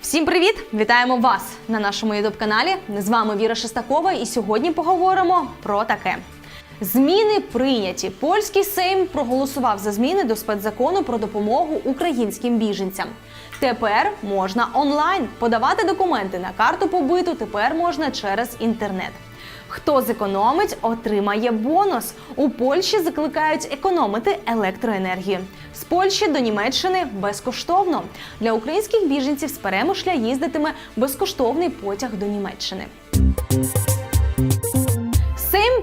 Всім привіт! Вітаємо вас на нашому ютуб каналі. З вами Віра Шестакова, і сьогодні поговоримо про таке. Зміни прийняті. Польський Сейм проголосував за зміни до спецзакону про допомогу українським біженцям. Тепер можна онлайн подавати документи на карту побиту. Тепер можна через інтернет. Хто зекономить, отримає бонус. У Польщі закликають економити електроенергію. З Польщі до Німеччини безкоштовно. Для українських біженців з Перемишля їздитиме безкоштовний потяг до Німеччини.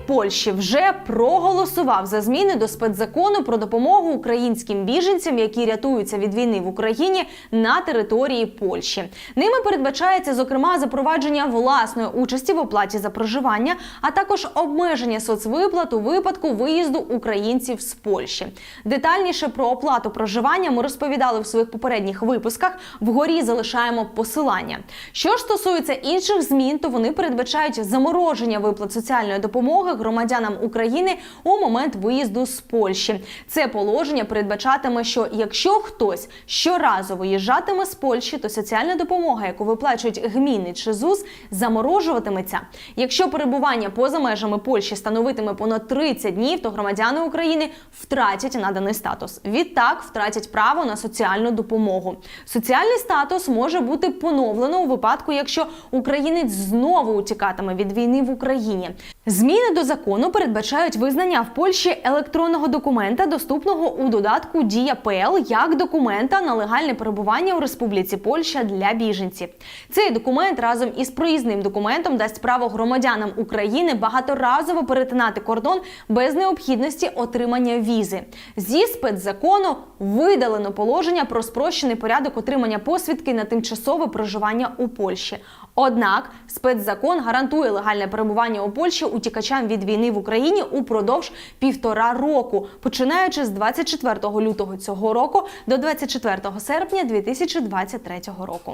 Польщі вже проголосував за зміни до спецзакону про допомогу українським біженцям, які рятуються від війни в Україні на території Польщі. Ними передбачається зокрема запровадження власної участі в оплаті за проживання, а також обмеження соцвиплат у випадку виїзду українців з Польщі. Детальніше про оплату проживання ми розповідали в своїх попередніх випусках. Вгорі залишаємо посилання. Що ж стосується інших змін, то вони передбачають замороження виплат соціальної допомоги громадянам України у момент виїзду з Польщі. Це положення передбачатиме, що якщо хтось щоразу виїжджатиме з Польщі, то соціальна допомога, яку виплачують гміни чи ЗУС, заморожуватиметься. Якщо перебування поза межами Польщі становитиме понад 30 днів, то громадяни України втратять наданий статус. Відтак втратять право на соціальну допомогу. Соціальний статус може бути поновлено у випадку, якщо українець знову утікатиме від війни в Україні. Зміни до закону передбачають визнання в Польщі електронного документа, доступного у додатку Дія ПЛ як документа на легальне перебування у Республіці Польща для біженців. Цей документ разом із проїзним документом дасть право громадянам України багаторазово перетинати кордон без необхідності отримання візи. Зі спецзакону видалено положення про спрощений порядок отримання посвідки на тимчасове проживання у Польщі. Однак спецзакон гарантує легальне перебування у Польщі утікачам від війни в Україні упродовж півтора року, починаючи з 24 лютого цього року до 24 серпня 2023 року.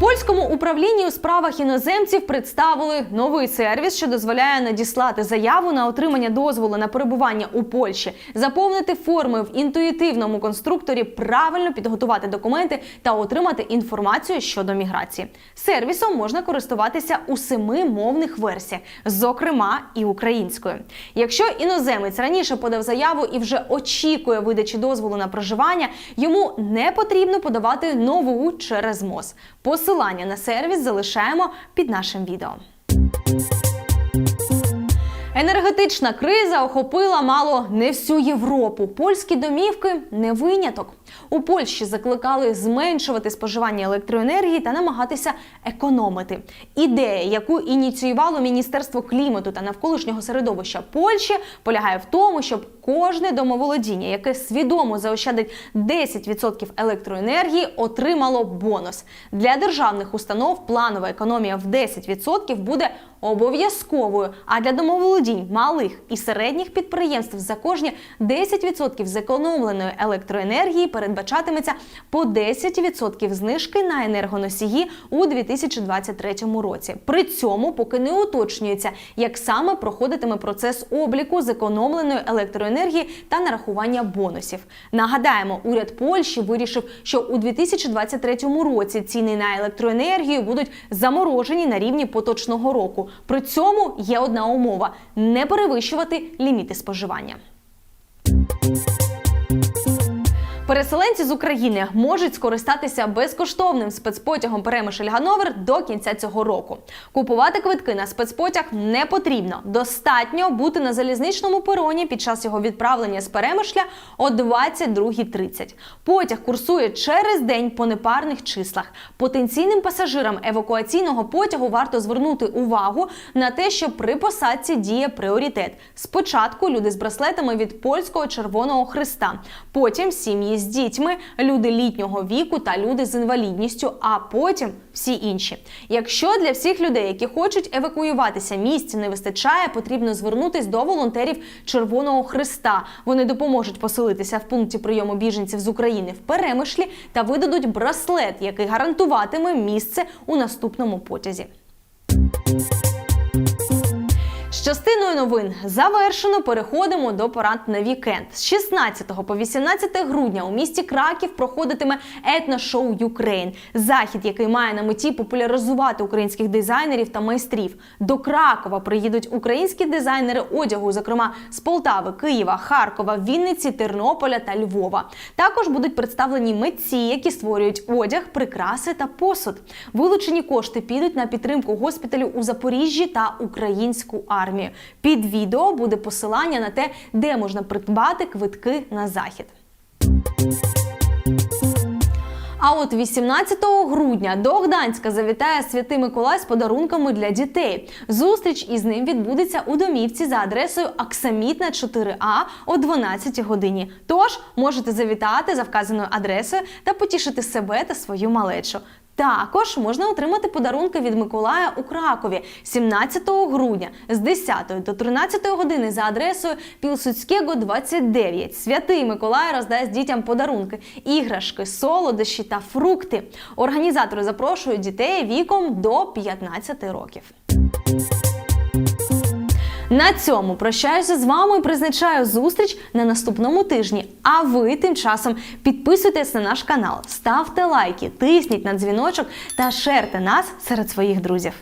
Польському управлінні у справах іноземців представили новий сервіс, що дозволяє надіслати заяву на отримання дозволу на перебування у Польщі, заповнити форми в інтуїтивному конструкторі, правильно підготувати документи та отримати інформацію щодо міграції. Сервісом можна користуватися у семи мовних версіях, зокрема і українською. Якщо іноземець раніше подав заяву і вже очікує видачі дозволу на проживання, йому не потрібно подавати нову через МОЗ. Посилання на сервіс залишаємо під нашим відео. Енергетична криза охопила мало не всю Європу. Польські домівки не виняток. У Польщі закликали зменшувати споживання електроенергії та намагатися економити. Ідея, яку ініціювало Міністерство клімату та навколишнього середовища Польщі, полягає в тому, щоб кожне домоволодіння, яке свідомо заощадить 10% електроенергії, отримало бонус. Для державних установ планова економія в 10% буде обов'язковою. А для домоволодінь малих і середніх підприємств за кожні 10% зекономленої електроенергії передбачатиметься по 10% знижки на енергоносії у 2023 році. При цьому поки не уточнюється, як саме проходитиме процес обліку зекономленої електроенергії та нарахування бонусів. Нагадаємо, уряд Польщі вирішив, що у 2023 році ціни на електроенергію будуть заморожені на рівні поточного року. При цьому є одна умова: не перевищувати ліміти споживання. Переселенці з України можуть скористатися безкоштовним спецпотягом Перемишль Гановер до кінця цього року. Купувати квитки на спецпотяг не потрібно. Достатньо бути на залізничному пероні під час його відправлення з Перемишля о 22.30. Потяг курсує через день по непарних числах. Потенційним пасажирам евакуаційного потягу варто звернути увагу на те, що при посадці діє пріоритет. Спочатку люди з браслетами від польського Червоного Христа, потім сім'ї з дітьми, люди літнього віку та люди з інвалідністю, а потім всі інші. Якщо для всіх людей, які хочуть евакуюватися, місць не вистачає, потрібно звернутись до волонтерів Червоного Христа. Вони допоможуть поселитися в пункті прийому біженців з України в Перемишлі та видадуть браслет, який гарантуватиме місце у наступному потязі. Частиною новин завершено. Переходимо до порад на вікенд. З 16 по 18 грудня у місті Краків проходитиме етношоу Юкрейн. Захід, який має на меті популяризувати українських дизайнерів та майстрів. До Кракова приїдуть українські дизайнери одягу, зокрема з Полтави, Києва, Харкова, Вінниці, Тернополя та Львова. Також будуть представлені митці, які створюють одяг, прикраси та посуд. Вилучені кошти підуть на підтримку госпіталю у Запоріжжі та українську армію. Під відео буде посилання на те, де можна придбати квитки на захід. А от 18 грудня до Гданська завітає Святий Миколай з подарунками для дітей. Зустріч із ним відбудеться у домівці за адресою Аксамітна 4А о 12 годині. Тож можете завітати за вказаною адресою та потішити себе та свою малечу. Також можна отримати подарунки від Миколая у Кракові 17 грудня з 10 до 13 години за адресою Пілсуцького, 29. Святий Миколай роздасть дітям подарунки, іграшки, солодощі та фрукти. Організатори запрошують дітей віком до 15 років. На цьому прощаюся з вами і призначаю зустріч на наступному тижні. А ви тим часом підписуйтесь на наш канал, ставте лайки, тисніть на дзвіночок та шерте нас серед своїх друзів.